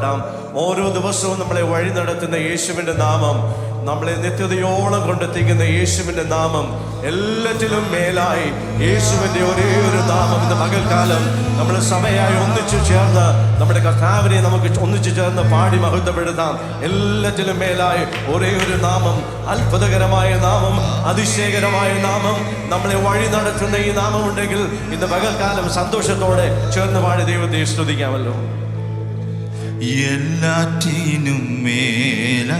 ഓരോ ദിവസവും നമ്മളെ വഴി നടത്തുന്ന യേശുവിന്റെ നാമം നമ്മളെ നിത്യതയോളം കൊണ്ടെത്തിക്കുന്ന യേശുവിന്റെ നാമം എല്ലാറ്റിലും മേലായി. യേശുവിന്റെ ഒരേ ഒരു നാമം ഇന്ന് പകൽക്കാലം നമ്മൾ സഭയായി ഒന്നിച്ചു ചേർന്ന് നമ്മുടെ കർത്താവിനെ നമുക്ക് ഒന്നിച്ചു ചേർന്ന് പാടി മഹത്വപ്പെടുത്താം. എല്ലാറ്റിലും മേലായി ഒരേ ഒരു നാമം അത്ഭുതകരമായ നാമം അതിശയകരമായ നാമം. നമ്മളെ വഴി നടത്തുന്ന ഈ നാമം ഉണ്ടെങ്കിൽ ഇന്ന് പകൽക്കാലം സന്തോഷത്തോടെ ചേർന്ന് പാടി ദൈവത്തെ സ്തുതിക്കാമല്ലോ. എല്ലാറ്റിനും മേല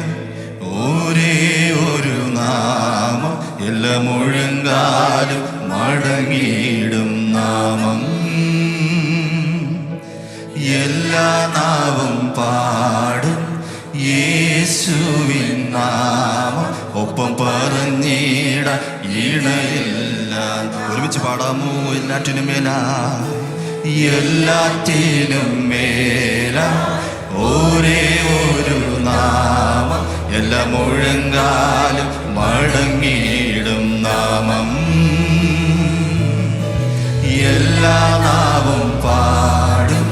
ഒരേ ഒരു നാമം. എല്ലാ മുഴങ്കാലും മടങ്ങിയിടും നാമം. എല്ലാ നാവും പാടും യേശുവിൻ നാമം. ഒപ്പം പറഞ്ഞിട ഇണയില്ല. ഒരുമിച്ച് പാടാമോ? എല്ലാറ്റിനും മേല. എല്ലാറ്റിനും മേല. ഒരേ ഒരു നാമം എല്ലാ മുഴങ്കാലും മടങ്ങിയിടും നാമം. എല്ലാ നാവും പാടും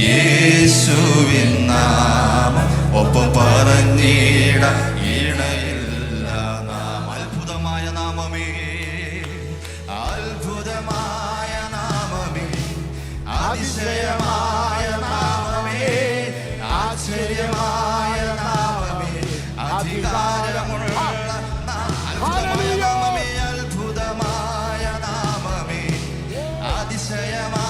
യേശുവിൻ നാമം. ഒപ്പം പറഞ്ഞിട ഇണയില്ല നാം. അത്ഭുതമായ നാമമേ അത്ഭുതമായ നാമമേ അതിശയമായ hadiseye var.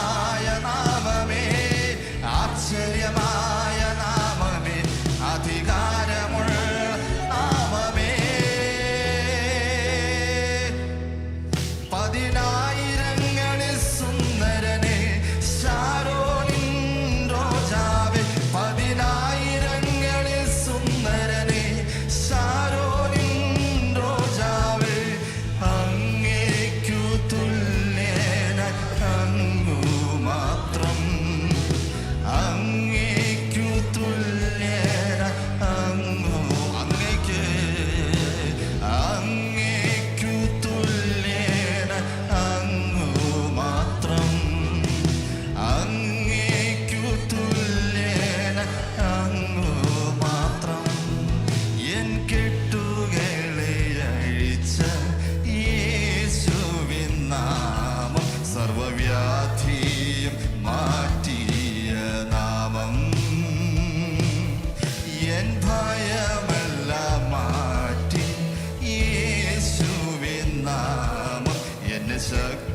it's a